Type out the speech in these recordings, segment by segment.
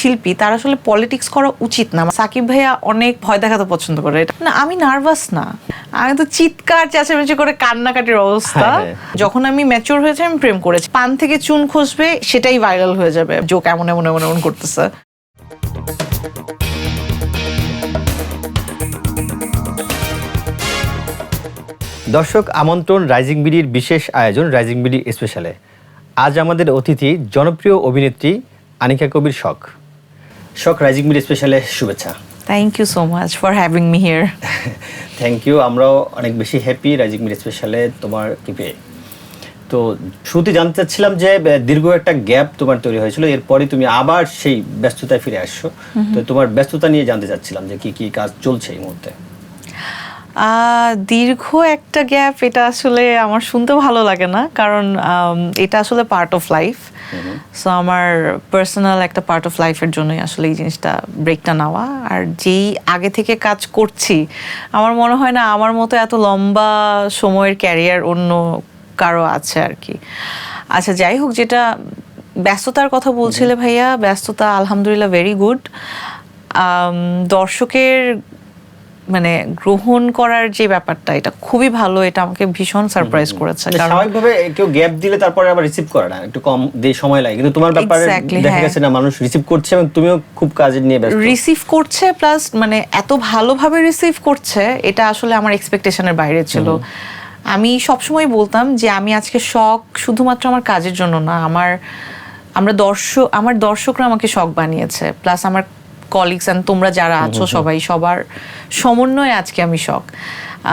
শিল্পী তার আসলে পলিটিক্স করা উচিত না। সাকিব ভাইয়া অনেক ভয় দেখাতে পছন্দ করে। এটা না আমি নার্ভাস না। আমি তো চিৎকার চেঁচামেচি করে কান্নাকাটির অবস্থা। হ্যাঁ, হ্যাঁ। যখন আমি ম্যাচিওর হয়েছে আমি প্রেম করেছি। পান থেকে চুন খসবে সেটাই ভাইরাল হয়ে যাবে। জোক এমন এমন এমন এমন করতেছে। দর্শক আমন্ত্রণ রাইজিং বিডির বিশেষ আয়োজন রাইজিং বিডি স্পেশালে আজ আমাদের অতিথি জনপ্রিয় অভিনেত্রী আনিকা কবির শখ। শখ রাইজিং মিল স্পেশালে শুভেচ্ছা। Thank you so much for having me here thank you আমরাও অনেক বেশি হ্যাপি রাইজিং মিল স্পেশালে তোমার কিপে। তো শুরুতে জানতে চাচ্ছিলাম যে দীর্ঘ একটা গ্যাপ তোমার তৈরি হয়েছিল এরপরে তুমি আবার সেই ব্যস্ততায় ফিরে আসছো। তো তোমার ব্যস্ততা নিয়ে জানতে চাচ্ছিলাম যে কি কি কাজ চলছে এই মুহূর্তে? দীর্ঘ একটা গ্যাপ এটা আসলে আমার শুনতে ভালো লাগে না কারণ এটা আসলে পার্ট অফ লাইফ সো আমার পার্সোনাল একটা পার্ট অফ লাইফের জন্যই আসলে এই জিনিসটা ব্রেকটা নেওয়া। আর যেই আগে থেকে কাজ করছি আমার মনে হয় না আমার মতো এত লম্বা সময়ের ক্যারিয়ার অন্য কারও আছে আর কি। আচ্ছা যাই হোক যেটা ব্যস্ততার কথা বলছিলে ভাইয়া ব্যস্ততা আলহামদুলিল্লাহ ভেরি গুড দর্শকের মানে গ্রহণ করার যে ব্যাপারটা এটা খুবই ভালো এটা আমাকে ভীষণ সারপ্রাইজ করেছে। স্বাভাবিকভাবে কেউ গ্যাপ দিলে তারপরে আবার রিসিভ করে না একটু কম দিয়ে সময় লাগে। কিন্তু তোমার ব্যাপারে দেখা হ্যাঁ। গেছে না মানুষ রিসিভ করছে এবং তুমিও খুব কাজের নিয়ে ব্যস্ত। রিসিভ করছে প্লাস মানে এত ভালোভাবে রিসিভ করছে এটা আসলে আমার এক্সপেকটেশনের বাইরে ছিল। আমি সবসময় বলতাম যে আমি আজকে শখ শুধুমাত্র আমার কাজের জন্য না আমার আমরা দর্শক আমার দর্শকরা আমাকে শখ বানিয়েছে প্লাস আমার কলিগস অ্যান্ড তোমরা যারা আছো সবাই সবার সমন্বয়ে আজকে আমি শখ।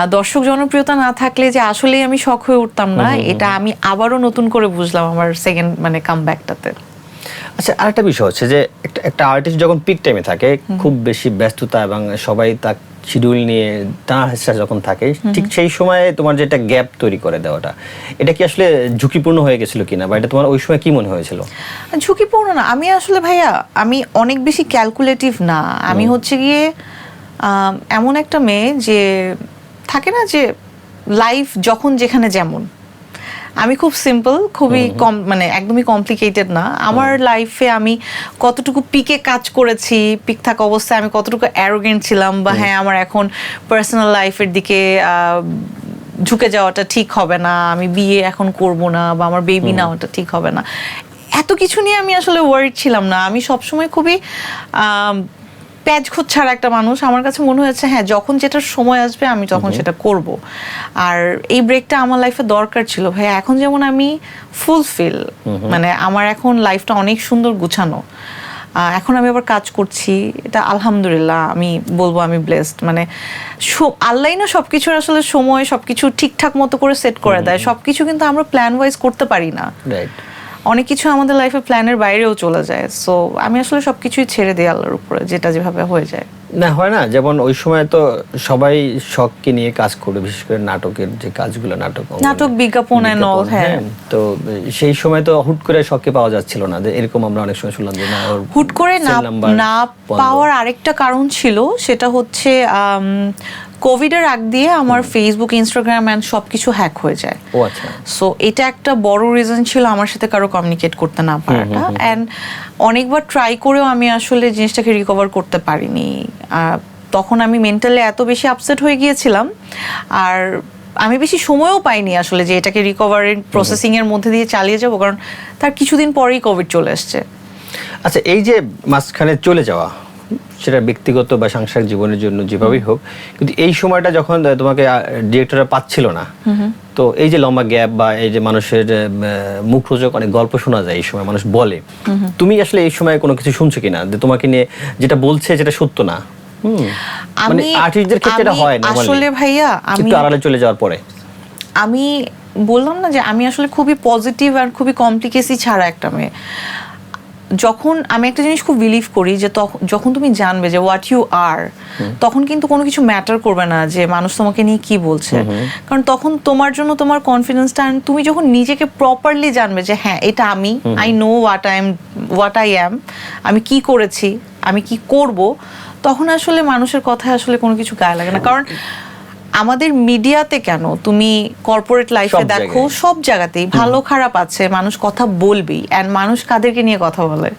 দর্শক জনপ্রিয়তা না থাকলে যে আসলেই আমি শখ হয়ে উঠতাম না এটা আমি আবারও নতুন করে বুঝলাম আমার সেকেন্ড মানে কাম ব্যাকটাতে আচ্ছা আরেকটা বিষয় হচ্ছে যে একটা একটা আর্টিস্ট যখন পিক টাইমে থাকে খুব বেশি ব্যস্ততা এবং সবাই তার শিডিউল নিয়ে টানা হেসা যখন থাকে ঠিক সেই সময়ে তোমার যে একটা গ্যাপ তৈরি করে দেওয়াটা এটা কি আসলে ঝুঁকিপূর্ণ হয়ে গেছিল কিনা? বা এটা তোমার ওই সময় কি মনে হয়েছিল? ঝুঁকিপূর্ণ না। আমি আসলে ভাইয়া আমি অনেক বেশি ক্যালকুলেটিভ না। আমি হচ্ছে গিয়ে এমন একটা মেয়ে যে থাকে না যে লাইফ যখন যেখানে যেমন আমি খুব সিম্পল খুবই কম মানে একদমই কমপ্লিকেটেড না। আমার লাইফে আমি কতটুকু পিকে কাজ করেছি পিক থাকা অবস্থায় আমি কতটুকু অ্যারোগেন্ট ছিলাম বা হ্যাঁ আমার এখন পার্সোনাল লাইফের দিকে ঝুঁকে যাওয়াটা ঠিক হবে না আমি বিয়ে এখন করব না বা আমার বেবি নেওয়াটা ঠিক হবে না। এত কিছু নিয়ে আমি আসলে ওয়ার্ড ছিলাম না। আমি সবসময় খুবই প্যাচ খোঁজ ছাড়া একটা মানুষ আমার কাছে মনে হয়েছে হ্যাঁ যখন যেটার সময় আসবে আমি তখন সেটা করব। আর এই ব্রেকটা আমার লাইফে দরকার ছিল ভাই এখন যেমন আমি ফুলফিল মানে আমার এখন লাইফটা অনেক সুন্দর গুছানো। এখন আমি আবার কাজ করছি এটা আলহামদুলিল্লাহ আমি বলব আমি ব্লেসড মানে আল্লাহ না সবকিছুর আসলে সময় সব কিছু ঠিকঠাক মতো করে সেট করে দেয়। সব কিছু কিন্তু আমরা প্ল্যান ওয়াইজ করতে পারি না। রাইট অনেক কিছু আমাদের লাইফে প্ল্যানের বাইরেও চলে যায়। সো আমি আসলে সবকিছুই ছেড়ে দিই আল্লাহর উপরে যেটা যেভাবে হয়ে যায়। না হয় না যেমন ওই সময় তো সবাই শখকে নিয়ে কাজ করে বিশেষ করে নাটকের যে কাজগুলো নাটক নাটক, বিজ্ঞাপন and হ্যাঁ। তো সেই সময় তো হুট করে শখকে পাওয়া যাচ্ছিল না। যে এরকম আমরা অনেক সময় শুনলাম যে না হুট করে না না পাওয়ার আরেকটা কারণ ছিল সেটা হচ্ছে কোভিডের আগ দিয়ে আমার ফেসবুক ইনস্টাগ্রাম অ্যান্ড সব কিছু হ্যাক হয়ে যায়। ও আচ্ছা। সো এটা একটা বড় রিজন ছিল আমার সাথে কারও কমিউনিকেট করতে না পারাটা। অ্যান্ড অনেকবার ট্রাই করেও আমি আসলে জিনিসটাকে রিকভার করতে পারিনি। তখন আমি মেন্টালি এত বেশি আপসেট হয়ে গিয়েছিলাম। আর আমি বেশি সময়ও পাইনি আসলে যে এটাকে রিকভারিং প্রসেসিং এর মধ্যে দিয়ে চালিয়ে যাব। কারণ তার কিছুদিন পরেই কোভিড চলে এসছে আচ্ছা এই যে মাঝখানে চলে যাওয়া সেটা ব্যক্তিগত বা সাংসারিক জীবনের জন্য যেভাবেই হোক কিন্তু এই সময়টা যখন তোমাকে ডিরেক্টররা পাচ্ছিল না তো এই যে লম্বা গ্যাপ বা এই যে মানুষের আহ, মুখরোচক অনেক গল্প শোনা যায় এই সময় মানুষ বলে। তুমি আসলে এই সময় কোনো কিছু শুনছো কিনা? যে তোমাকে নিয়ে যেটা বলছে যেটা সত্য না। মানে আর্টিস্টদের ক্ষেত্রে এটা হয় না আসলে ভাইয়া আমি আড়ালে চলে যাওয়ার পরে। আমি বললাম না যে আমি আসলে খুবই পজিটিভ আর খুবই কমপ্লিকেসি ছাড়া একটা মেয়ে। যখন আমি একটা জিনিস খুব বিলিভ করি যে তখন যখন তুমি জানবে যে হোয়াট ইউ আর তখন কিন্তু কোনো কিছু ম্যাটার করবে না যে মানুষ তোমাকে নিয়ে কি বলছে। কারণ তখন তোমার জন্য তোমার কনফিডেন্সটা তুমি যখন নিজেকে প্রপারলি জানবে যে হ্যাঁ এটা আমি I know what I am what I am আমি কি করেছি আমি কি করব তখন আসলে মানুষের কথায় আসলে কোনো কিছু গায়ে লাগে না। কারণ আমাদের মিডিয়াতে কেন? তুমি কর্পোরেট লাইফে দেখো সব জায়গাতেই ভালো খারাপ আছে মানুষ কথা বলবেই এন্ড মানুষ কাদেরকে নিয়ে কথা বলে?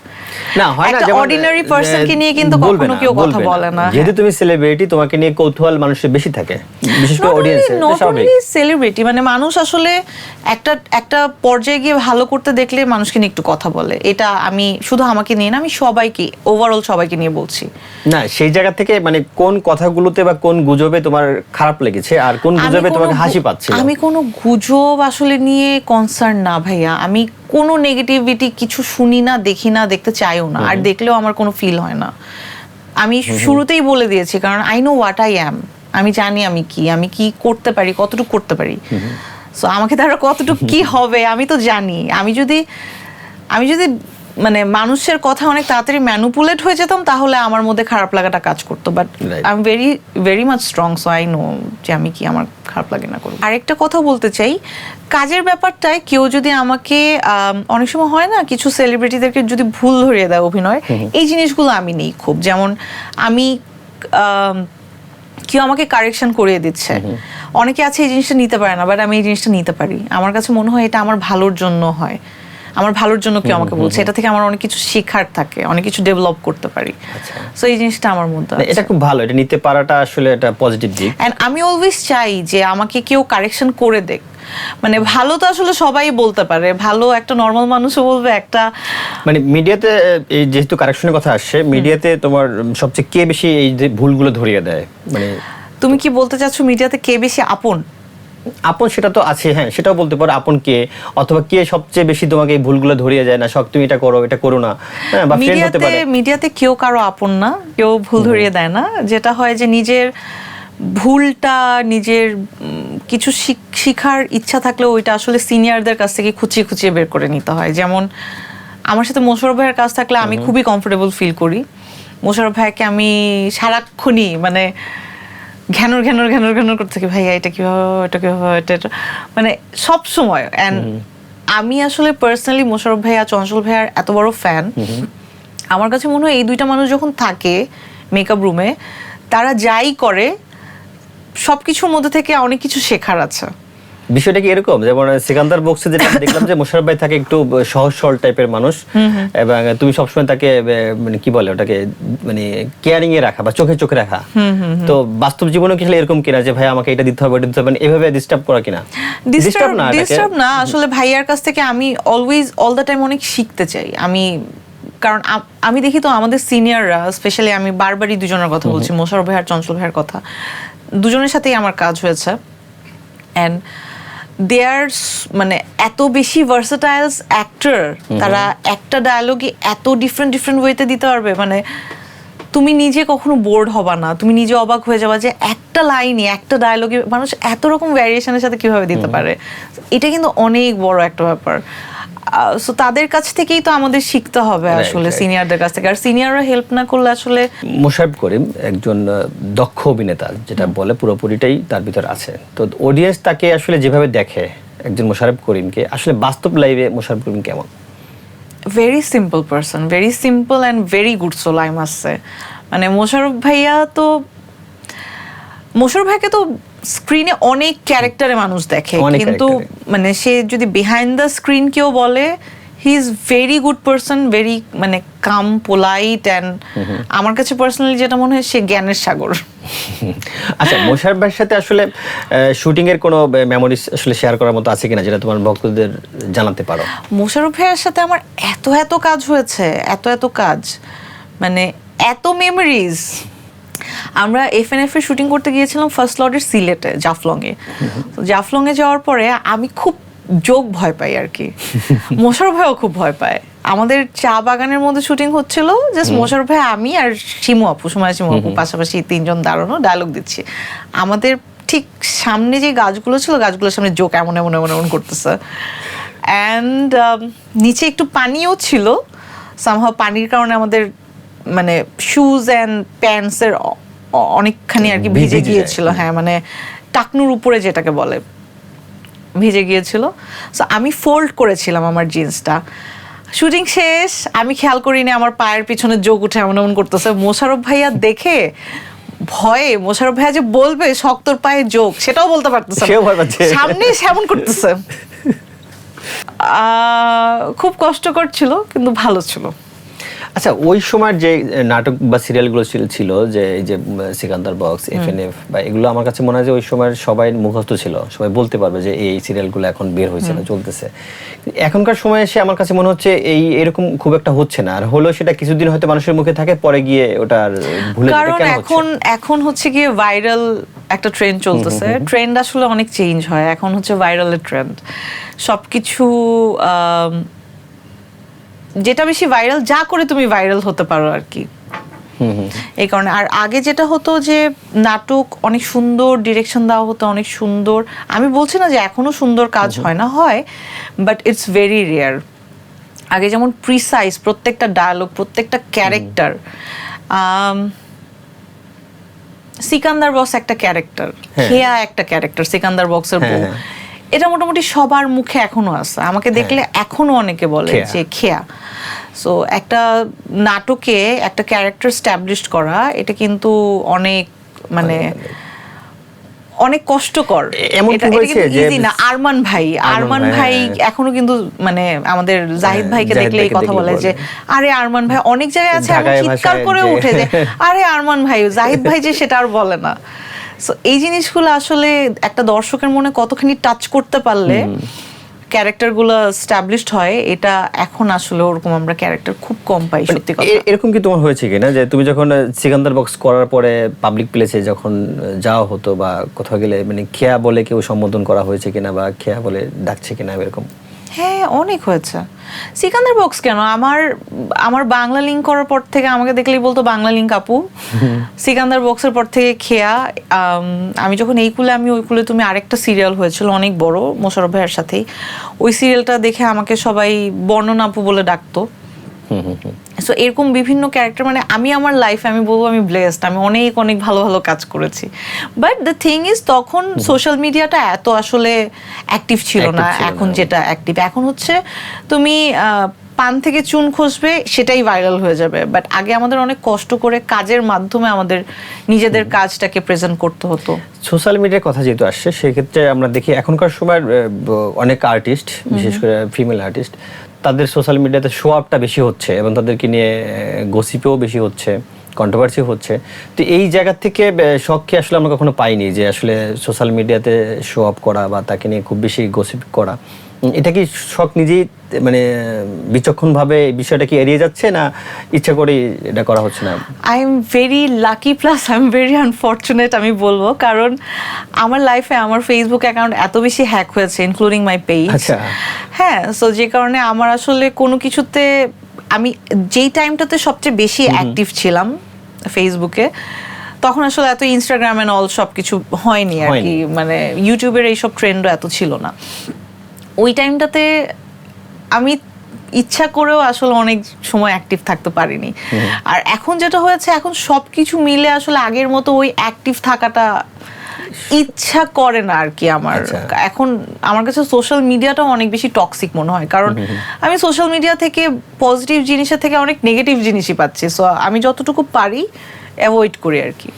না হয় না অর্ডিনারি আহ, পার্সনকে নিয়ে কিন্তু কখনো কেউ কথা বলে না। যেহেতু তুমি সেলিব্রিটি তোমাকে নিয়ে কৌতূহল মানুষের বেশি থাকে বিশেষ করে অডিয়েন্স সেলিব্রিটি মানে মানুষ আসলে একটা একটা পর্যায়ে গিয়ে ভালো করতে দেখলে মানুষকে নিয়ে একটু কথা বলে। এটা আমি শুধু আমাকে নিয়ে না আমি সবাইকে ওভারঅল সবাইকে নিয়ে বলছি। না সেই জায়গা থেকে মানে কোন কথাগুলোতে বা কোন গুজবে তোমার খারাপ লেগেছে আর কোন গুজবে তোমাকে হাসি পাচ্ছিল? আমি কোনো গুজব আসলে নিয়ে কনসার্ন না ভাইয়া। আমি কোনো নেগেটিভিটি কিছু শুনি না দেখি না দেখতে চাইও না। আর দেখলেও আমার কোনো ফিল হয় না। আমি শুরুতেই বলে দিয়েছি কারণ I know what I am আমি জানি আমি কি আমি কি করতে পারি কতটুকু করতে পারি। সো আমাকে তারা কতটুকু কি হবে আমি তো জানি। আমি যদি আমি যদি মানে মানুষের কথা অনেক তাড়াতাড়ি ম্যানুপুলেট হয়ে যেতাম তাহলে আমার মধ্যে খারাপ লাগাটা কাজ করতো। But. I am very very much strong so I know যে আমি কি আমার খারাপ লাগে না করব। আরেকটা কথা বলতে চাই কাজের ব্যাপারটায় কেউ যদি আমাকে আম, অনেক সময় হয় না কিছু সেলিব্রিটিদেরকে যদি ভুল ধরিয়ে দেয় অভিনয় এই জিনিসগুলো আমি নেই খুব। যেমন আমি আম, কেউ আমাকে কারেকশন করিয়ে দিচ্ছে। অনেকে আছে এই জিনিসটা নিতে পারে না বাট আমি এই জিনিসটা নিতে পারি। আমার কাছে মনে হয় এটা আমার ভালোর জন্য হয়। আমার ভালোর জন্য কেউ আমাকে বলছে। এটা থেকে আমার অনেক কিছু শেখার থাকে অনেক কিছু ডেভেলপ করতে পারি। সো এই জিনিসটা আমার মধ্যে না, আছে। এটা খুব ভালো এটা নিতে পারাটা আসলে এটা পজিটিভ দিক। এন্ড আমি অলওয়েজ চাই যে আমাকে কেউ কারেকশন করে দেখ মানে ভালো তো আসলে সবাই বলতে পারে ভালো একটা নর্মাল মানুষও বলবে একটা মানে মিডিয়াতে এই যেহেতু কারেকশনের কথা আসছে মিডিয়াতে তোমার সবচেয়ে কে বেশি এই যে ভুলগুলো ধরিয়ে দেয়? মানে তুমি কি বলতে চাচ্ছ মিডিয়াতে কে বেশি আপন? আপন সেটা তো আছে হ্যাঁ সেটাও বলতে পারো আপন কে? অথবা কে সবচেয়ে বেশি তোমাকে এই ভুলগুলো ধরিয়ে যায় না সব তুমি এটা করো এটা করো না। হ্যাঁ বা ফ্রেন্ড হতে মিডিয়াতে পারে। মিডিয়াতে কেউ কারও আপন না কেউ ভুল ধরিয়ে দেয় না। যেটা হয় যে নিজের ভুলটা নিজের কিছু শিখ- শিখার ইচ্ছা থাকলে ওইটা আসলে সিনিয়রদের কাছ থেকে খুঁচিয়ে খুঁচিয়ে বের করে নিতে হয়। যেমন আমার সাথে মোশারফ ভাইয়ের কাজ থাকলে আমি খুবই কমফোর্টেবল ফিল করি। মোশারফ ভাইকে আমি সারাক্ষণই মানে ঘ্যানোর ঘ্যানোর ঘ্যানোর ঘ্যানোর করতে থাকি ভাইয়া এটা কীভাবে এটা কীভাবে এটা মানে সব সময়। অ্যান্ড আমি আসলে পার্সোনালি মোশারফ ভাইয়া চঞ্চল ভাইয়ার এত বড় ফ্যান আমার কাছে মনে হয় এই দুইটা মানুষ যখন থাকে মেকআপ রুমে তারা যাই করে সব কিছুর মধ্যে থেকে অনেক কিছু শেখার আছে। বিষয়টা কি এরকম? যেমন সিকান্দার বক্সে যেটা দেখলাম যে মোশারফ ভাই থাকে একটু সহজ সরল টাইপের মানুষ। এবং তুমি সবসময় তাকে মানে কি বলে ওটাকে মানে কেয়ারিং এ রাখা বা চোখে চোখে রাখা। তো বাস্তব জীবনে কি এরকম কিনা যে ভাই আমাকে এটা দিতে হবে এটা দিতে হবে মানে এভাবে ডিস্টার্ব করা কিনা? ডিস্টার্ব না ডিস্টার্ব না। আসলে ভাইয়ার কাছ থেকে আমি অলওয়েজ অল দ্য টাইম অনেক শিখতে চাই। আমি কারণ আমি দেখি তো আমাদের সিনিয়ররা স্পেশালি আমি বারবারই দুজনের কথা বলছি মোশারফ ভাই আর চঞ্চল ভাইয়ের কথা। দুজনের সাথেই আমার কাজ হয়েছে। অ্যান্ড দে আর মানে এত বেশি ভার্সাটাইলস অ্যাক্টর তারা একটা ডায়ালগে এত ডিফারেন্ট ডিফারেন্ট ওয়েতে দিতে পারবে। মানে তুমি নিজে কখনো বোর্ড হবা না। তুমি নিজে অবাক হয়ে যাবা যে একটা লাইনে একটা ডায়লগে মানুষ এত রকম ভ্যারিয়েশনের সাথে কীভাবে দিতে পারে। এটা কিন্তু অনেক বড় একটা ব্যাপার। সো তাদের কাছ থেকেই তো আমাদের শিখতে হবে আসলে সিনিয়রদের কাছ থেকে। আর সিনিয়ররা হেল্প না করলে আসলে মোশারফ করিম একজন দক্ষ অভিনেতা যেটা বলে পুরোপুরিটাই তার ভিতর আছে। তো অডিয়েন্স তাকে আসলে যেভাবে দেখে একজন মোশারফ করিমকে আসলে বাস্তব লাইভে মোশারফ করিম কেমন? Very simple person very simple and very good soul I must মানে মোশারফ ভাইয়া তো মোশারফ ভাইকে তো স্ক্রিনে অনেক ক্যারেক্টারে মানুষ দেখে কিন্তু মানে সে যদি বিহাইন্ড দ্য স্ক্রিন কেউ বলে he is very good person very মানে কাম পোলাইট অ্যান্ড আমার কাছে পার্সোনালি যেটা মনে হয় সে জ্ঞানের সাগর। আচ্ছা মোশারফ ভাইয়ের সাথে আসলে শুটিং এর কোনো মেমোরিজ আসলে শেয়ার করার মতো আছে কিনা যেটা তোমার ভক্তদের জানাতে পারো? মোশারফ ভাইয়ের সাথে আমার এত এত কাজ হয়েছে এত এত কাজ। মানে এত মেমোরিজ আমরা এফ এন এফ এর শুটিং করতে গিয়েছিলাম ফার্স্ট লর্ডের সিলেটে জাফলং এ তো জাফলং এ যাওয়ার পরে আমি খুব যোগ ভয় পাই আর কি। মোশারফ ভাইও খুব ভয় পায়। আমাদের চা বাগানের মধ্যে শুটিং হচ্ছিল জাস্ট মোশারফ ভাই আমি আর শিমু আপু সময় শিমু আপু পাশাপাশি তিনজন দাঁড়ানো ডায়লগ দিচ্ছি। আমাদের ঠিক সামনে যে গাছগুলো ছিল গাছগুলোর সামনে জোক এমন এমন এমন এমন করতেছে। অ্যান্ড নিচে একটু পানিও ছিল। সামহাও পানির কারণে আমাদের মানে শুজ অ্যান্ড প্যান্টসের অনেকখানি আর কি ভিজে গিয়েছিল হ্যাঁ মানে টাকনুর উপরে যেটাকে বলে ভিজে গিয়েছিল। সো আমি ফোল্ড করেছিলাম আমার জিন্সটা শুটিং শেষ আমি খেয়াল করিনি আমার পায়ের পিছনে যোগ উঠে এমন এমন করতেছে। মোশারফ ভাইয়া দেখে ভয়ে মোশারফ ভাইয়া যে বলবে শক্তর পায়ে যোগ সেটাও বলতে পারতেছে। সামনে সেমন করতেছে। আহ, খুব কষ্টকর ছিল কিন্তু ভালো ছিল। আচ্ছা ওই সময় যে নাটক বা সিরিয়ালগুলো ছিল ছিল যে এই যে Sikandar Box F N F বা এগুলো আমার কাছে মনে হয় যে ওই সময় সবাই মুখস্থ ছিল। সবাই বলতে পারবে যে এই সিরিয়ালগুলো এখন বের হয়েছে না চলতেছে। এখনকার সময় এসে আমার কাছে মনে হচ্ছে এই এরকম খুব একটা হচ্ছে না। আর হলেও সেটা কিছুদিন হয়তো মানুষের মুখে থাকে পরে গিয়ে ওটা আর ভুলে যেতে কারণ এখন এখন হচ্ছে গিয়ে ভাইরাল একটা ট্রেন্ড চলতেছে। ট্রেন্ড আসলে অনেক চেঞ্জ হয়। এখন হচ্ছে ভাইরালের ট্রেন্ড সবকিছু যেটা বেশি ভাইরাল যা করে তুমি ভাইরাল হতে পারো আর কি এই কারণে আর আগে যেটা হতো যে নাটক অনেক সুন্দর ডিরেকশন দেওয়া হতো অনেক সুন্দর। আমি বলছি না যে এখনও সুন্দর কাজ হয় না হয় বাট ইটস ভেরি রেয়ার আগে যেমন প্রিসাইজ প্রত্যেকটা ডায়ালগ প্রত্যেকটা ক্যারেক্টার সিকান্দার বক্স একটা ক্যারেক্টার হ্যাঁ। খেয়া একটা ক্যারেক্টার সিকান্দার বক্সের বউ। হ্যাঁ, এটা মোটামুটি সবার মুখে এখনও আছে। আমাকে দেখলে এখনও অনেকে বলে যে খেয়া। সো একটা নাটকে একটা ক্যারেক্টার স্ট্যাবলিশ করা এটা কিন্তু অনেক মানে অনেক কষ্টকর। না। আরমান ভাই আরমান ভাই, ভাই হ্যাঁ। এখনও কিন্তু মানে আমাদের জাহিদ হ্যাঁ, ভাইকে দেখলে এই কথা বলে। যে আরে আরমান ভাই অনেক জায়গায় আছে চিৎকার করে উঠে যে আরে আরমান ভাই জাহিদ ভাই যে সেটা আর বলে না। সো এই জিনিসগুলো আসলে একটা দর্শকের মনে কতখানি টাচ করতে পারলে ক্যারেক্টারগুলো স্টাবলিশড হয় এটা এখন আসলে ওরকম আমরা ক্যারেক্টার খুব কম পাই মানে সত্যি কথা। এরকম কি তোমার হয়েছে কিনা? যে তুমি যখন সিকান্দার বক্স করার পরে পাবলিক প্লেসে যখন যাওয়া হতো বা কোথাও গেলে মানে খেয়া বলে কেউ সম্বোধন করা হয়েছে কিনা বা খেয়া বলে ডাকছে কিনা এরকম? হ্যাঁ অনেক হয়েছে। সিকান্দার বক্স কেন? আমার আমার বাংলা লিঙ্ক করার পর থেকে আমাকে দেখলেই বলতো বাংলা লিঙ্ক আপু। সিকান্দার বক্সের পর থেকে খেয়া আমি যখন এই কুলে আমি ওই কুলে তুমি আরেকটা সিরিয়াল হয়েছিল অনেক বড় মোশারফ ভাইয়ের সাথেই। ওই সিরিয়ালটা দেখে আমাকে সবাই বর্ণনা আপু বলে ডাকতো। সো এরকম বিভিন্ন ক্যারেক্টার মানে আমি আমার লাইফে আমি বলব আমি ব্লেসড আমি অনেক অনেক ভালো ভালো কাজ করেছি। বাট দ্য থিং ইজ তখন সোশ্যাল মিডিয়াটা এত আসলে অ্যাক্টিভ ছিল না এখন যেটা অ্যাক্টিভ এখন হচ্ছে তুমি পান থেকে চুন খসবে সেটাই ভাইরাল হয়ে যাবে। বাট আগে আমাদের অনেক কষ্ট করে কাজের মাধ্যমে আমাদের নিজেদের কাজটাকে প্রেজেন্ট করতে হতো। সোশ্যাল মিডিয়ার কথা যেহেতু আসছে সেক্ষেত্রে আমরা দেখি এখনকার সময় অনেক আর্টিস্ট বিশেষ করে ফিমেল আর্টিস্ট তাদের সোশ্যাল মিডিয়াতে শো আপটা বেশি হচ্ছে এবং তাদেরকে নিয়ে গসিপেও বেশি হচ্ছে কন্ট্রোভার্সি হচ্ছে। তো এই জায়গা থেকে শখকে আসলে আমরা কখনো পাইনি যে আসলে সোশ্যাল মিডিয়াতে শো আপ করা বা তাকে নিয়ে খুব বেশি গসিপ করা। এটা কি শখ নিজেই মানে বিচক্ষণ ভাবে বিষয়টা কি এড়িয়ে যাচ্ছে না ইচ্ছা করে এটা করা হচ্ছে না? I am very lucky plus I am very unfortunate আমি বলব। কারণ আমার লাইফে আমার ফেসবুক অ্যাকাউন্ট এত বেশি হ্যাক হয়েছে ইনক্লুডিং মাই পেজ আচ্ছা। হ্যাঁ সো যে কারণে আমার আসলে কোনো কিছুতে আমি যেই টাইমটাতে সবচেয়ে বেশি অ্যাক্টিভ ছিলাম ফেসবুকে তখন আসলে এত ইনস্টাগ্রাম এন্ড অল সব কিছু হয়নি আর কি। মানে ইউটিউবের এইসব ট্রেন্ডও এত ছিল না। ওই টাইমটাতে আমি ইচ্ছা করেও আসলে অনেক সময় অ্যাক্টিভ থাকতে পারিনি। আর এখন যেটা হয়েছে এখন সব কিছু মিলে আসলে আগের মতো ওই অ্যাক্টিভ থাকাটা ইচ্ছা করে না আর কি আমার। আচ্ছা। এখন আমার কাছে সোশ্যাল মিডিয়াটাও অনেক বেশি টক্সিক মনে হয়। কারণ আমি সোশ্যাল মিডিয়া থেকে পজিটিভ জিনিসের থেকে অনেক নেগেটিভ জিনিসই পাচ্ছি। সো আমি যতটুকু পারি অ্যাভয়েড করি আর কি।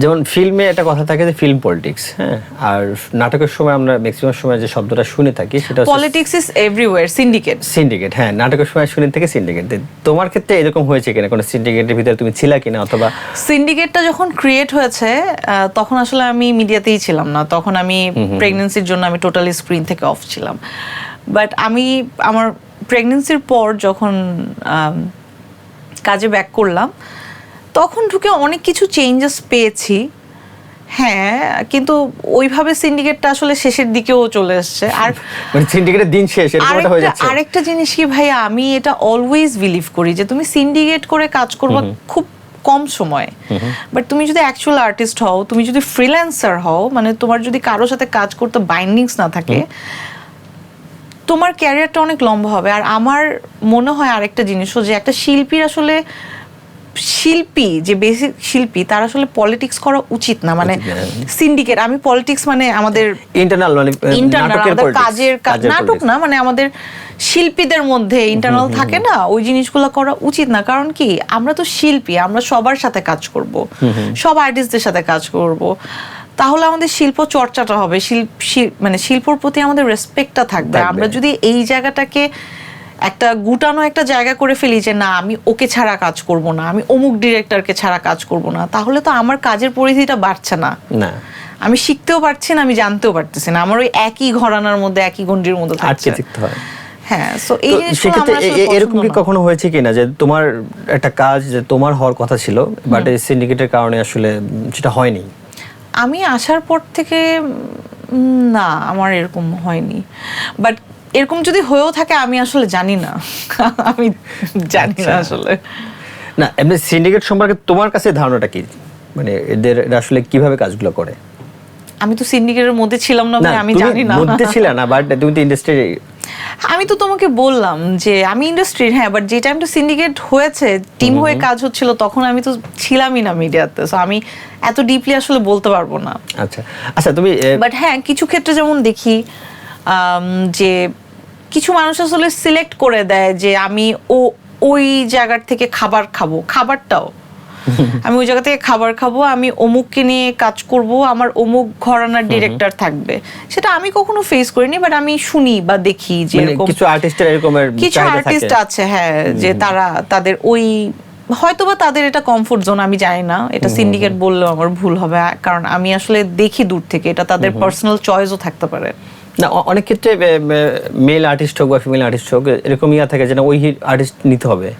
যেমন ফিল্মে একটা কথা থাকে যে ফিল্ম পলিটিক্স হ্যাঁ? আর নাটকের সময় আমরা ম্যাক্সিমাম সময় যে শব্দটা শুনে থাকি সেটা politics is everywhere syndicate syndicate হ্যাঁ নাটকের সময় শুনে থেকে সিন্ডিকেট তোমার ক্ষেত্রে এরকম হয়েছে কিনা? কোনো সিন্ডিকেটের ভিতরে তুমি ছিলা কিনা? অথবা সিন্ডিকেটটা যখন ক্রিয়েট হয়েছে তখন আসলে আমি মিডিয়াতেই ছিলাম না। তখন আমি প্রেগনেন্সির জন্য আমি টোটালি স্ক্রিন থেকে অফ ছিলাম। বাট আমি আমার প্রেগনেন্সির পর যখন কাজে ব্যাক করলাম তখন ঢুকে অনেক কিছু চেঞ্জেস পেয়েছি। হ্যাঁ কিন্তু ওইভাবে সিন্ডিকেটটা আসলে শেষের দিকেও চলে এসছে। আর মানে সিন্ডিকেটের দিন শেষ এরকম হয়ে যাচ্ছে। আরেকটা জিনিস কি ভাইয়া আমি এটা অলওয়েজ বিলিভ করি যে তুমি সিন্ডিকেট করে কাজ করবা খুব কম সময়। বাট তুমি যদি অ্যাকচুয়াল আর্টিস্ট হও তুমি যদি ফ্রিল্যান্সার হও মানে তোমার যদি কারোর সাথে কাজ করতে বাইন্ডিংস না থাকে তোমার ক্যারিয়ারটা অনেক লম্বা হবে। আর আমার মনে হয় আরেকটা জিনিসও যে একটা শিল্পীর আসলে শিল্পী যে বেসিক শিল্পী তার আসলে পলিটিক্স করা উচিত না মানে সিন্ডিকেট আমি পলিটিক্স মানে আমাদের ইন্টারনাল মানে ইন্টারনাল আমাদের কাজের নাটক না মানে আমাদের শিল্পীদের মধ্যে ইন্টারনাল থাকে না ওই জিনিসগুলো করা উচিত না। কারণ কি আমরা তো শিল্পী আমরা সবার সাথে কাজ করব সব আর্টিস্টদের সাথে কাজ করব। তাহলে আমাদের শিল্প চর্চাটা হবে শিল্প মানে শিল্পর প্রতি আমাদের রেসপেক্টটা থাকবে। আমরা যদি এই জায়গাটাকে একটা গুটানো একটা জায়গা করে ফেলি যে না আমি ওকে ছাড়া কাজ করব না আমি অমুক ডিরেক্টরকে ছাড়া কাজ করব না। তাহলে তো আমার কাজের পরিধিটা বাড়ছে না। না। আমি শিখতেও পারছি না আমি জানতেও পারতেছি না। আমার ওই একই ঘরানার মধ্যে একই গন্ডির মধ্যে থাকছে। হয়। হ্যাঁ সো এই এরকম কি কখনো হয়েছে কিনা যে তোমার একটা কাজ যে তোমার হওয়ার কথা ছিল বাট এই সিন্ডিকেটের কারণে আসলে সেটা হয়নি? আমি আসার পর থেকে না আমার এরকম হয়নি। বাট এরকম যদি হয়েও থাকে আমি আসলে জানি না। আমি জানি না আচ্ছা। আসলে। না এমনি সিন্ডিকেট সম্পর্কে তোমার কাছে ধারণাটা কি? মানে এদের আসলে কীভাবে কাজগুলো করে? আমি তো সিন্ডিকেটের মধ্যে ছিলাম না ভাই, আমি জানি না। মধ্যে ছিল না বাট তুমি তো ইন্ডাস্ট্রি আমি তো তোমাকে বললাম যে আমি ইন্ডাস্ট্রির হ্যাঁ বাট যে টাইমটা সিন্ডিকেট হয়েছে টিম হয়ে কাজ হচ্ছিল তখন আমি তো ছিলামই না মিডিয়াতে সো আমি এত ডিপলি আসলে বলতে পারব না। আচ্ছা। আচ্ছা তুমি বাট হ্যাঁ কিছু ক্ষেত্রে যেমন দেখি যে কিছু মানুষ আসলে সিলেক্ট করে দেয় যে আমি ও ওই জায়গার থেকে খাবার খাব খাবারটাও। আমি ওই জায়গা থেকে খাবার খাব আমি অমুককে নিয়ে কাজ করব আমার অমুক ঘরানার ডিরেক্টর থাকবে। সেটা আমি কখনো ফেস করিনি বাট আমি শুনি বা দেখি যে মানে কিছু আর্টিস্টের এরকমের কিছু আর্টিস্ট আছে হ্যাঁ যে তারা তাদের ওই হয়তো বা তাদের এটা কমফোর্ট জোন আমি জানি না। এটা সিন্ডিকেট বললেও আমার ভুল হবে কারণ আমি আসলে দেখি দূর থেকে এটা তাদের পার্সোনাল চয়েসও থাকতে পারে। না অনেক ক্ষেত্রে মেল আর্টিস্ট হোক বা ফিমেল আর্টিস্ট হোক এরকম ইয়া থাকে যে না ওই আর্টিস্ট নিতে হবে।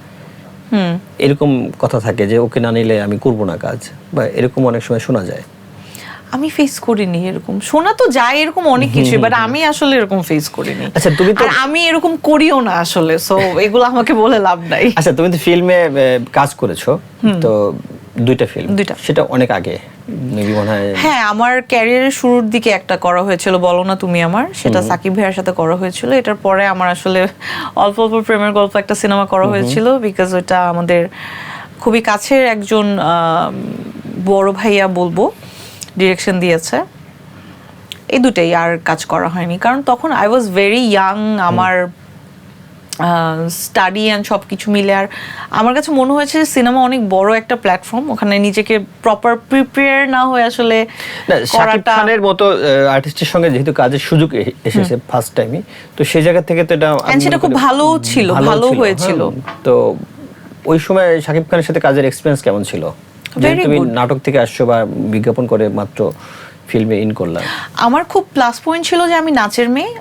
হুম। এরকম কথা থাকে যে ওকে না নিলে আমি করব না কাজ বা এরকম অনেক সময় শোনা যায়। আমি ফেস করিনি এরকম। শোনা তো যায় এরকম অনেক কিছু বাট আমি আসলে এরকম ফেস করিনি। আচ্ছা, তুমি তো- আমি এরকম করিও না আসলে সো এগুলো আমাকে বলে লাভ নাই। আচ্ছা তুমি তো ফিল্মে কাজ করেছ তো দুইটা ফিল্ম দুইটা। সেটা অনেক আগে। মেবি মনে হয় হ্যাঁ আমার ক্যারিয়ারের শুরুর দিকে একটা করা হয়েছিল বলো না তুমি আমার। সেটা সাকিব ভাইয়ের সাথে করা হয়েছিল। এটার পরে আমার আসলে অল্প অল্প প্রেমের গল্প একটা সিনেমা করা হয়েছিল বিকজ ওটা আমাদের খুবই কাছের একজন বড় ভাইয়া বলব ডিরেকশন দিয়েছে। এই দুটাই আর কাজ করা হয়নি। কারণ তখন আই ওয়াজ ভেরি ইয়াং আমার স্টাডি অ্যান্ড সব কিছু মিলে আর আমার কাছে মনে হয়েছে সিনেমা অনেক বড় একটা প্ল্যাটফর্ম ওখানে নিজেকে প্রপার প্রিপেয়ার না হয়ে আসলে খানের মতো আর্টিস্টের সঙ্গে যেহেতু কাজের সুযোগ এসেছে ফার্স্ট টাইমই তো সেই জায়গা থেকে তো এটা সেটা খুব ভালোও ছিল, ভালো হয়েছিল। হ্যাঁ। তো ওই সময় শাকিব খানের সাথে কাজের এক্সপিরিয়েন্স কেমন ছিল? তুমি নাটক থেকে আসছো বা বিজ্ঞাপন করে মাত্র ফিল্মে ইন করলাম আমার খুব প্লাস পয়েন্ট ছিল যে আমি নাচের মেয়ে।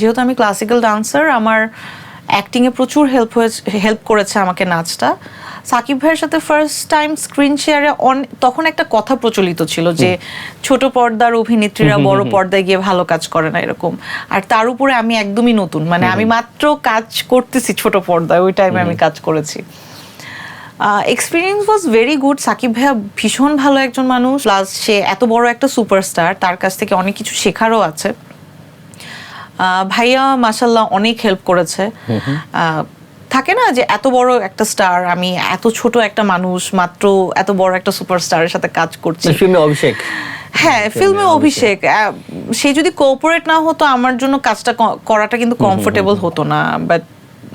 যেহেতু আমি ক্লাসিক্যাল ডান্সার আমার অ্যাক্টিং এ প্রচুর হেল্প হয়েছে হেল্প করেছে আমাকে নাচটা। সাকিব ভাইয়ের সাথে ফার্স্ট টাইম স্ক্রিন শেয়ারে অন তখন একটা কথা প্রচলিত ছিল যে ছোট পর্দার অভিনেত্রীরা বড় পর্দায় গিয়ে ভালো কাজ করে না এরকম। আর তার উপরে আমি একদমই নতুন মানে আমি মাত্র কাজ করতেছি ছোট পর্দায় ওই টাইমে আমি কাজ করেছি। Experience was very good Shakib ভাইয়া ভীষণ ভালো একজন মানুষ। প্লাস সে এত বড় একটা সুপারস্টার তার কাছ থেকে অনেক কিছু শেখারও আছে। ভাইয়া মাসাল্লাহ অনেক হেল্প করেছে। থাকে না যে এত বড় একটা স্টার আমি এত ছোট একটা মানুষ মাত্র এত বড় একটা সুপারস্টারের সাথে কাজ করছি। ফিল্মে অভিষেক। হ্যাঁ ফিল্মে অভিষেক। সে যদি কোঅপারেট না হতো আমার জন্য কাজটা করাটা কিন্তু কমফোর্টেবল হতো না। বাট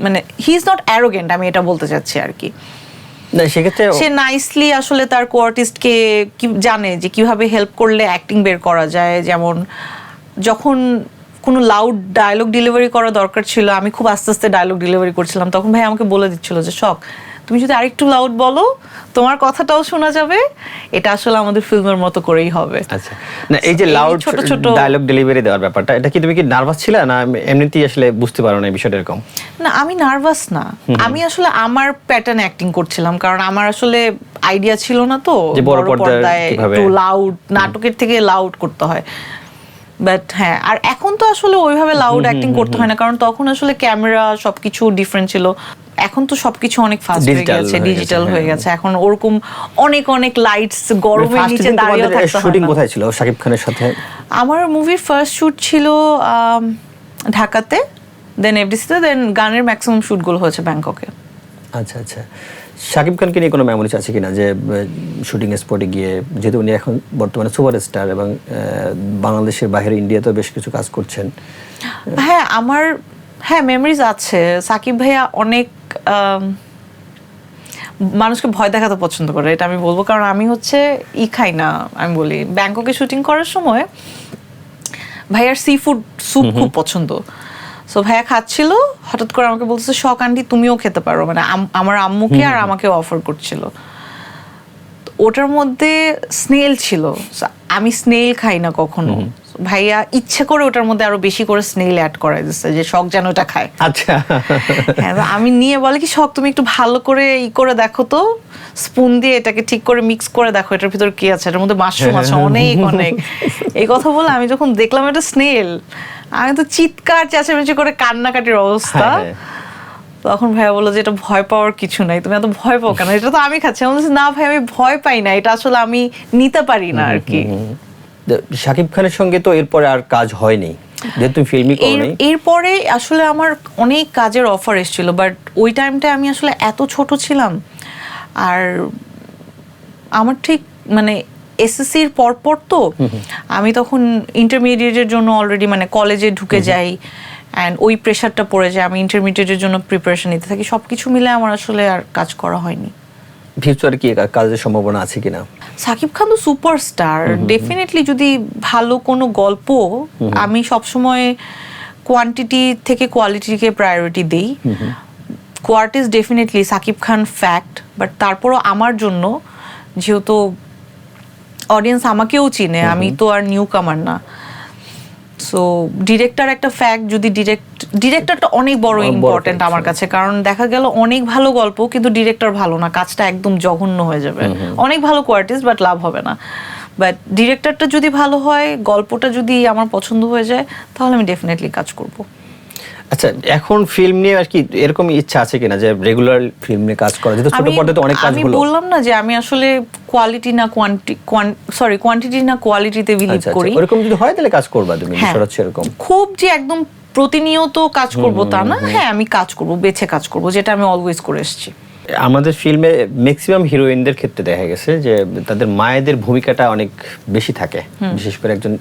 মানে হি ইজ নট অ্যারোগেন্ট আমি এটা বলতে চাচ্ছি আর কি। সে নাইসলি আসলে তার কোয়ার্টিস্টকে কি জানে যে কীভাবে হেল্প করলে অ্যাক্টিং বের করা যায়। যেমন যখন কোনো লাউড ডায়লগ ডেলিভারি করা দরকার ছিল। আমি খুব আস্তে আস্তে ডায়লগ ডেলিভারি করছিলাম। তখন ভাই আমাকে বলে দিচ্ছিল যে শখ তুমি যদি আরেকটু লাউড বলো তোমার কথাটাও শোনা যাবে। এটা আসলে আমাদের ফিল্মের মতো করেই হবে। আচ্ছা। না এই যে লাউড ছোট ছোট ডায়লগ ডেলিভারি দেওয়ার ব্যাপারটা এটা কি তুমি কি নার্ভাস ছিলে? না এমনিতেই আসলে বুঝতে পারো না এই বিষয়টা এরকম। না আমি নার্ভাস না। আমি আসলে আমার প্যাটার্ন অ্যাক্টিং করছিলাম। কারণ আমার আসলে আইডিয়া ছিল না তো যে বড় পর্দায় কিভাবে- একটু লাউড নাটকের থেকে লাউড করতে হয়। বাট হ্যাঁ আর এখন তো আসলে ওইভাবে লাউড অ্যাক্টিং করতে হয় না। কারণ তখন আসলে ক্যামেরা সবকিছু ডিফারেন্ট ছিল। এখন তো সবকিছু অনেক ফাস্ট হয়ে গেছে ডিজিটাল হয়ে হ্যাঁ। গেছে। এখন ওরকম অনেক অনেক লাইটস গরমের নিচে দাঁড়িয়ে থাকতে হয় শুটিং কোথায় ছিল শাকিব খানের সাথে? আমার মুভির ফার্স্ট শুট ছিল ঢাকাতে দেন এফডিসিতে দেন গানের ম্যাক্সিমাম শুটগুলো হয়েছে ব্যাংককে। আচ্ছা আচ্ছা। শাকিব খানকে নিয়ে কোনো মেমোরিজ আছে কিনা যে শুটিং স্পটে গিয়ে যেহেতু উনি এখন বর্তমানে সুপারস্টার এবং বাংলাদেশের বাইরে ইন্ডিয়াতেও বেশ কিছু কাজ করছেন। হ্যাঁ আমার হ্যাঁ মেমোরিজ আছে। সাকিব ভাইয়া অনেক মানুষকে ভয় দেখাতে পছন্দ করে এটা আমি বলব। কারণ আমি হচ্ছে ই খাই না আমি বলি। ব্যাংককে শুটিং করার সময় ভাইয়ার সি ফুড স্যুপ খুব পছন্দ। সো ভাইয়া খাচ্ছিল হঠাৎ করে আমাকে বলতেছে শখ আন্টি তুমিও খেতে পারো। মানে আমার আম্মুকে আর আমাকে অফার করছিল। ওটার মধ্যে স্নেল ছিল। আমি স্নেল খাই না কখনো। ভাইয়া ইচ্ছে করে ওটার মধ্যে আরও বেশি করে স্নেল অ্যাড করাই দিচ্ছে যে শখ যেন ওটা খায়। আচ্ছা। হ্যাঁ আমি নিয়ে বলে কি শখ তুমি একটু ভালো করে ই করে দেখো তো। স্পুন দিয়ে এটাকে ঠিক করে মিক্স করে দেখো এটার ভিতর কি আছে? এটার মধ্যে মাশরুম আছে অনেক অনেক। এই কথা বলে আমি যখন দেখলাম এটা স্নেল আমি তো চিৎকার চেঁচামেচি করে কান্নাকাটির অবস্থা। হ্যাঁ, তখন ভাইয়া বলল যে এটা ভয় পাওয়ার কিছু নাই। তুমি এত ভয় পাও কেন? এটা তো আমি খাচ্ছি। আমি বলছি, না ভাই আমি ভয় পাই না। এটা আসলে আমি নিতে পারি না আর কি শাকিব খানের সঙ্গে তো এরপরে আর কাজ হয়নি। যেহেতু ফিল্মই করো এরপরে আসলে আমার অনেক কাজের অফার এসেছিল বাট ওই টাইমটা আমি আসলে এত ছোট ছিলাম। আর আমার ঠিক মানে এসএসসির পরপর তো আমি তখন ইন্টারমিডিয়েটের জন্য অলরেডি মানে কলেজে ঢুকে যাই অ্যান্ড ওই প্রেশারটা পড়ে যায়। আমি ইন্টারমিডিয়েটের জন্য প্রিপারেশন নিতে থাকি। সব কিছু মিলে আমার আসলে আর কাজ করা হয়নি। ফিউচারে কি কাজের সম্ভাবনা আছে কিনা? সাকিব খান তো সুপারস্টার ডেফিনেটলি যদি ভালো কোনো গল্প আমি সবসময় কোয়ান্টিটি থেকে কোয়ালিটিকে প্রায়োরিটি দিই। কোয়ার্টিস definitely Shakib Khan fact but তারপরও আমার জন্য যেহেতু অডিয়েন্স আমাকেও চিনে আমি তো আর নিউ কামার না। সো ডিরেক্টর একটা ফ্যাক্ট যদি ডিরেক্ট ডিরেক্টরটা অনেক বড় ইম্পর্টেন্ট আমার কাছে কারণ দেখা গেল অনেক ভালো গল্প কিন্তু ডিরেক্টর ভালো না কাজটা একদম জঘন্য হয়ে যাবে। অনেক ভালো কোয়ার্টিস্ট বাট লাভ হবে না। বাট ডিরেক্টরটা যদি ভালো হয় গল্পটা যদি আমার পছন্দ হয়ে যায় তাহলে আমি ডেফিনেটলি কাজ করব। আচ্ছা এখন ফিল্ম নিয়ে আর কি এরকম ইচ্ছা আছে কিনা যে রেগুলার ফিল্ম নিয়ে কাজ করা? যেহেতু ছোট অনেক কাজ আমি বললাম না যে আমি আসলে কোয়ালিটি না কোয়ান্টি সরি কোয়ান্টিটি না কোয়ালিটিতে বিলিভ আচ্ছা করি। আচ্ছা ওরকম যদি হয় তাহলে কাজ করবা তুমি হ্যাঁ। বিষয় হচ্ছে এরকম। খুব যে একদম প্রতিনিয়ত কাজ করব তা না। হ্যাঁ আমি কাজ করব বেছে কাজ করব যেটা আমি অলওয়েজ করে এসেছি। আমাদের ফিল্মে ম্যাক্সিমাম হিরোইনদের ক্ষেত্রে দেখা গেছে যে তাদের মায়েদের ভূমিকাটা অনেক বেশি থাকে। বিশেষ করে একজন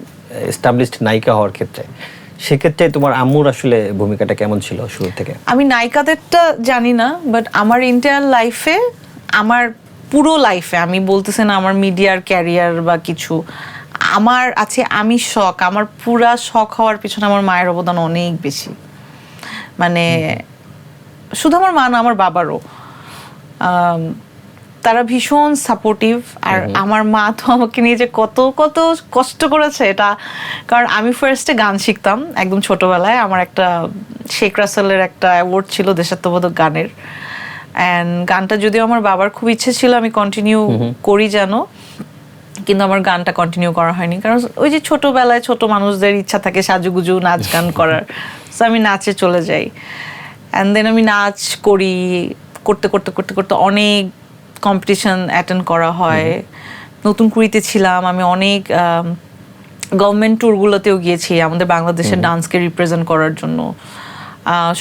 এস্টাবলিশড নায়িকা হওয়ার ক্ষেত্রে। সেক্ষেত্রে তোমার আম্মুর আসলে ভূমিকাটা কেমন ছিল শুরু থেকে? আমি নায়িকাদেরটা জানি না বাট আমার ইন্টার লাইফে আমার পুরো লাইফে আমি বলতেছি না আমার মিডিয়ার ক্যারিয়ার বা কিছু, আমার আছে আমি শখ, আমার পুরা শখ হওয়ার পিছনে আমার মায়ের অবদান অনেক বেশি। মানে শুধু আমার মা না, আমার বাবারও। তারা ভীষণ সাপোর্টিভ আর আমার মা তো আমাকে নিয়ে যে কত কত কষ্ট করেছে এটা। কারণ আমি ফার্স্টে গান শিখতাম একদম ছোটবেলায়। আমার একটা শেখ রাসেলের একটা অ্যাওয়ার্ড ছিল দেশাত্মবোধক গানের। অ্যান্ড গানটা যদিও আমার বাবার খুব ইচ্ছে ছিল আমি কন্টিনিউ করি যেন। কিন্তু আমার গানটা কন্টিনিউ করা হয়নি। কারণ ওই যে ছোটবেলায় ছোট মানুষদের ইচ্ছা থাকে সাজুগুজু নাচ গান করার। সো আমি নাচে চলে যাই। অ্যান্ড দেন আমি নাচ করি করতে করতে করতে করতে অনেক কম্পিটিশন অ্যাটেন্ড করা হয়। নতুন কুড়িতে ছিলাম আমি অনেক গভর্নমেন্ট ট্যুরগুলোতেও গিয়েছি আমাদের বাংলাদেশের ডান্সকে রিপ্রেজেন্ট করার জন্য।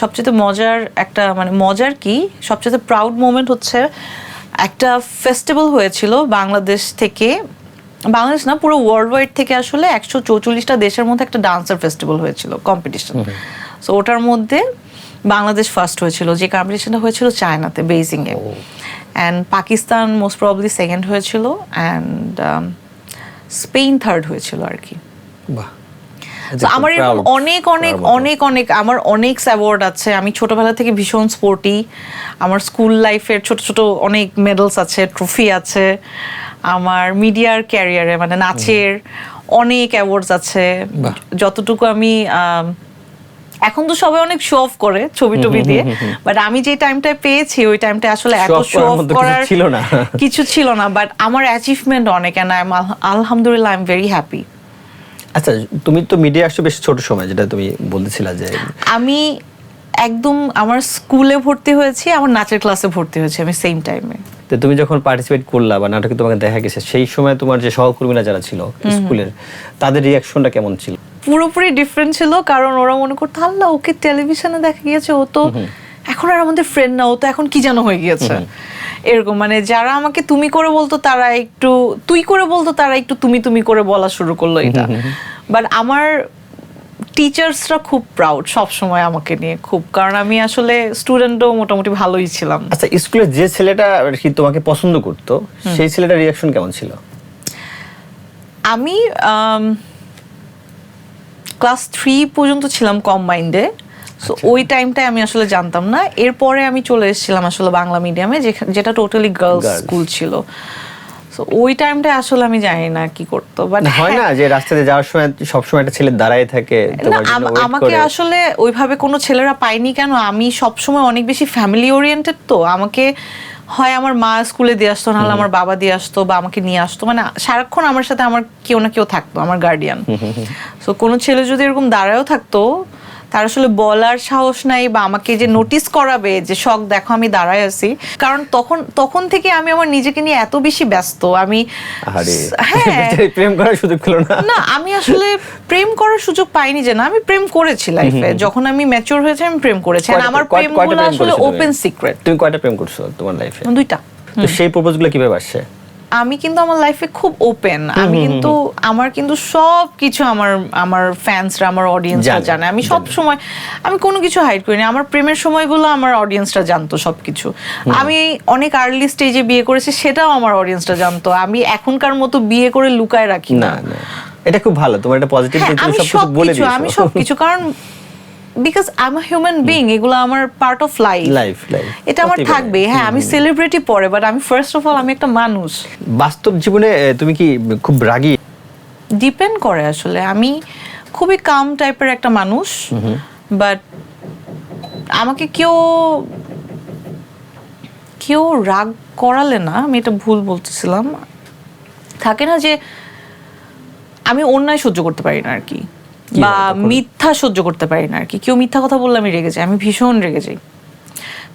সবচেয়ে মজার একটা মানে মজার কি? সবচেয়ে প্রাউড মোমেন্ট হচ্ছে একটা ফেস্টিভ্যাল হয়েছিল বাংলাদেশ থেকে বাংলাদেশ না পুরো ওয়ার্ল্ড ওয়াইড থেকে আসলে একশো চৌচল্লিশটা দেশের মধ্যে একটা ডান্সার ফেস্টিভ্যাল হয়েছিল কম্পিটিশন সো ওটার মধ্যে বাংলাদেশ ফার্স্ট হয়েছিল যে কম্পিটিশনটা হয়েছিল চায়নাতে Beijing A and Pakistan most probably second হয়েছিল অ্যান্ড স্পেন থার্ড হয়েছিল আর কি বাহ আমার এরকম অনেক অনেক অনেক অনেক আমার অনেক অ্যাওয়ার্ড আছে। আমি ছোটবেলা থেকে ভীষণ স্পোর্টি আমার স্কুল লাইফের ছোট ছোট অনেক মেডেলস আছে ট্রফি আছে। আমার মিডিয়ার ক্যারিয়ারে মানে নাচের অনেক অ্যাওয়ার্ডস আছে। যতটুকু আমি আম, এখন তো সবাই অনেক শো অফ করে ছবি টবি দিয়ে বাট আমি যে টাইমটায় পেয়েছি ওই টাইমটা আসলে এত শো অফ করার ছিল না। কিছু ছিল না বাট আমার অ্যাচিভমেন্ট অনেক অ্যান্ড আই এম আলহামদুলিল্লাহ আই এম ভেরি হ্যাপি আচ্ছা তুমি তো মিডিয়া আসছো বেশ ছোট সময় যেটা তুমি বলতেছিলা যে আমি একদম আমার স্কুলে ভর্তি হয়েছি আমার নাচের ক্লাসে ভর্তি হয়েছি আমি সেম টাইমে তো তুমি যখন পার্টিসিপেট করলা বা নাটকে তোমাকে দেখা গেছে সেই সময় তোমার যে সহকর্মীরা যারা ছিল স্কুলের তাদের রিয়াকশনটা কেমন ছিল? পুরোপুরি ডিফারেন্ট ছিল কারণ ওরা মনে করতো আল্লাহ ওকে টেলিভিশনে দেখা গিয়েছে ও তো এখন আর আমাদের ফ্রেন্ড না ও তো এখন কি যেন হয়ে গিয়েছে। এরকম মানে যারা আমাকে তুমি করে বলতো তারা একটু তুই করে বলতো তারা একটু তুমি তুমি করে বলা শুরু করল এটা। বাট আমার টিচার্সরা খুব প্রাউড সব সময় আমাকে নিয়ে খুব। কারণ আমি আসলে স্টুডেন্টও মোটামুটি ভালোই ছিলাম। আচ্ছা স্কুলে যে ছেলেটা আর কি তোমাকে পছন্দ করতো সেই ছেলেটার রিয়াকশন কেমন ছিল? আমি ক্লাস থ্রি পর্যন্ত ছিলাম কম মাইন্ডে সো ওই টাইমটায় আমি আসলে জানতাম না। এরপরে আমি চলে এসেছিলাম আসলে বাংলা মিডিয়ামে যেটা টোটালি গার্লস. স্কুল ছিল। সো ওই টাইমটায় আসলে আমি জানি না কি করতো বাট হয় না যে রাস্তাতে যাওয়ার সময় সবসময় একটা ছেলে দাঁড়ায় থাকে তোমার জন্য আমাকে আসলে ওইভাবে কোনো ছেলেরা পায়নি কেন? আমি সবসময় অনেক বেশি ফ্যামিলি ওরিয়েন্টেড তো। আমাকে হয় আমার মা স্কুলে দিয়ে আসতো নাহলে আমার বাবা দিয়ে আসতো বা আমাকে নিয়ে আসতো। মানে সারাক্ষণ আমার সাথে আমার কেউ না কেউ থাকতো আমার গার্ডিয়ান সো কোনো ছেলে যদি এরকম দাঁড়ায়ও থাকতো তার আসলে বলার সাহস নাই বা আমাকে যে নোটিস করাবে যে শখ দেখো আমি দাঁড়ায় আছি। কারণ তখন তখন থেকে আমি আমার নিজেকে নিয়ে এত বেশি ব্যস্ত। আমি হ্যাঁ। প্রেম করার সুযোগ পেল না। না আমি আসলে প্রেম করার সুযোগ পাইনি যে না আমি প্রেম করেছি লাইফে যখন আমি ম্যাচিওর হয়েছে আমি প্রেম করেছি। আর আমার প্রেমগুলো আসলে ওপেন সিক্রেট তুমি কয়টা প্রেম করছ তোমার লাইফে দুইটা। তো সেই প্রপোজগুলো কীভাবে আসছে? আমি কিন্তু আমার লাইফে খুব ওপেন আমি কিন্তু আমার কিন্তু সব কিছু আমার আমার ফ্যান্সরা আমার অডিয়েন্সরা জানে, আমি সব সময় আমি কোনো কিছু হাইড করিনি। আমার প্রেমের সময়গুলো আমার অডিয়েন্সরা জানতো সবকিছু। আমি অনেক আর্লি স্টেজে বিয়ে করেছি সেটাও আমার অডিয়েন্সরা জানতো। আমি এখনকার মতো বিয়ে করে লুকায় রাখি না। এটা খুব ভালো। তোমার এটা পজিটিভ হ্যাঁ, তুমি আমি সবকিছু বলে আমি সবকিছু। কারণ because I am human being এগুলো আমার পার্ট অফ লাইফ লাইফ এটা আমার থাকবে হ্যাঁ আমি সেলিব্রিটি পরে বাট আমি ফার্স্ট অফ অল আমি একটা মানুষ। বাস্তব জীবনে তুমি কি খুব রাগী? ডিপেন্ড করে আসলে আমি খুবই কাম টাইপের একটা মানুষ বাট আমাকে কেউ কেউ রাগ করালে না আমি এটা ভুল বলতেছিলাম। থাকে না যে আমি অন্যায় সহ্য করতে পারি না আর কি। বা মিথ্যা সহ্য করতে পারি না আর কি কেউ মিথ্যা কথা বললে আমি রেগে যাই আমি ভীষণ রেগে যাই।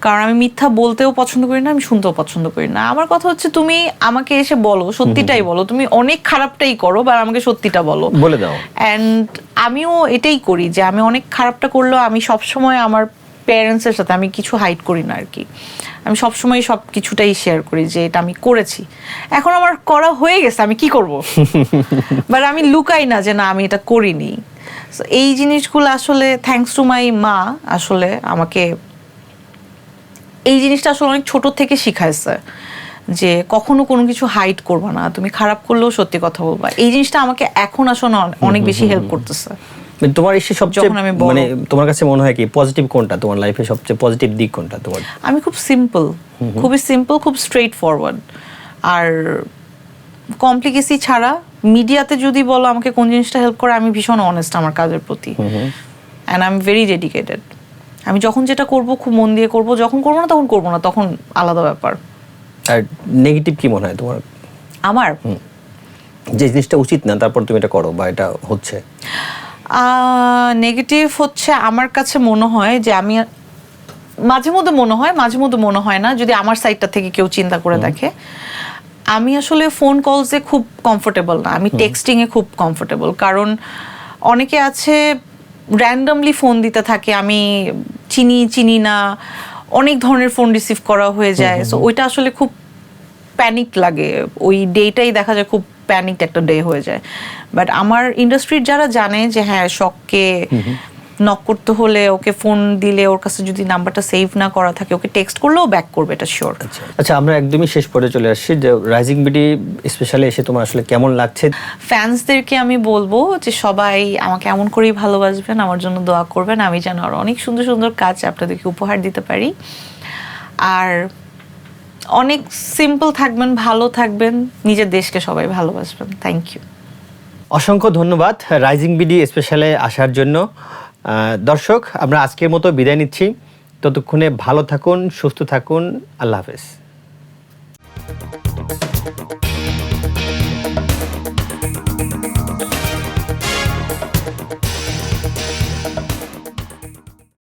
কারণ আমি মিথ্যা বলতেও পছন্দ করি না আমি শুনতেও পছন্দ করি না। আমার কথা হচ্ছে তুমি আমাকে এসে বলো সত্যিটাই বলো। তুমি অনেক খারাপটাই করো বা আমাকে সত্যিটা বলো। বলে দাও। অ্যান্ড আমিও এটাই করি যে আমি অনেক খারাপটা করলেও আমি সবসময় আমার প্যারেন্টসের সাথে আমি কিছু হাইড করি না আর কি আমি সবসময় সব কিছুটাই শেয়ার করি যে এটা আমি করেছি। এখন আমার করা হয়ে গেছে আমি কি করব? বাট আমি লুকাই না যে না আমি এটা করিনি। এই জিনিসগুলো আসলে থ্যাঙ্কস টু মাই মা আসলে আমাকে এই জিনিসটা আসলে অনেক ছোট থেকে শিখাইছে যে কখনো কোনো কিছু হাইড করবে না। তুমি খারাপ করলেও সত্যি কথা বলবা। এই জিনিসটা আমাকে এখন আসলে অনেক বেশি হেল্প করতেছে। মানে তোমার এসে সবচেয়ে মানে তোমার কাছে মনে হয় কি পজিটিভ কোনটা? তোমার লাইফে সবচেয়ে পজিটিভ দিক কোনটা তোমার? আমি খুব সিম্পল খুবই সিম্পল খুব স্ট্রেট ফরওয়ার্ড আর কমপ্লিকেসি ছাড়া মিডিয়াতে যদি বলো আমাকে কোন জিনিসটা হেল্প করে আমি ভীষণ অনেস্ট আমার কাজের প্রতি। And I am very dedicated আমি যখন যেটা করব খুব মন দিয়ে করব যখন করব না তখন করব না তখন আলাদা ব্যাপার। আর নেগেটিভ কি মনে হয় তোমার? আমার? যে জিনিসটা উচিত না তারপর তুমি এটা করো বা এটা হচ্ছে। নেগেটিভ হচ্ছে আমার কাছে মনে হয় যে আমি মাঝে মধ্যে মনে হয় মাঝে মধ্যে মনে হয় না যদি আমার সাইডটা থেকে কেউ চিন্তা করে দেখে। আমি আসলে ফোন কলসে খুব কমফোর্টেবল না। আমি টেক্সটিং এ খুব কমফোর্টেবল কারণ অনেকে আছে র্যান্ডামলি ফোন দিতে থাকে আমি চিনি চিনি না অনেক ধরনের ফোন রিসিভ করা হয়ে যায়। সো ওইটা আসলে খুব প্যানিক লাগে। ওই ডেটাই দেখা যায় খুব প্যানিক একটা ডে হয়ে যায়। বাট আমার ইন্ডাস্ট্রির যারা জানে যে হ্যাঁ শখকে নক করতে হলে ওকে ফোন দিলে ওর কাছে যদি নাম্বারটা সেভ না করা থাকে ওকে টেক্সট করলেও ব্যাক করবে এটা শিওর আচ্ছা আমরা একদমই শেষ পর্যায়ে চলে আসছি যে রাইজিং বিডি স্পেশালি এসে তোমার আসলে কেমন লাগছে? ফ্যান্সদেরকে আমি বলব যে সবাই আমাকে এমন করেই ভালোবাসবেন আমার জন্য দোয়া করবেন। আমি যেন আর অনেক সুন্দর সুন্দর কাজ আপনাদেরকে উপহার দিতে পারি। আর অনেক সিম্পল থাকবেন ভালো থাকবেন নিজের দেশকে সবাই ভালোবাসবেন। থ্যাংক ইউ অসংখ্য ধন্যবাদ রাইজিং বিডি স্পেশালে আসার জন্য। দর্শক আমরা আজকের মতো বিদায় নিচ্ছি। ততক্ষণে ভালো থাকুন সুস্থ থাকুন আল্লাহ হাফেজ।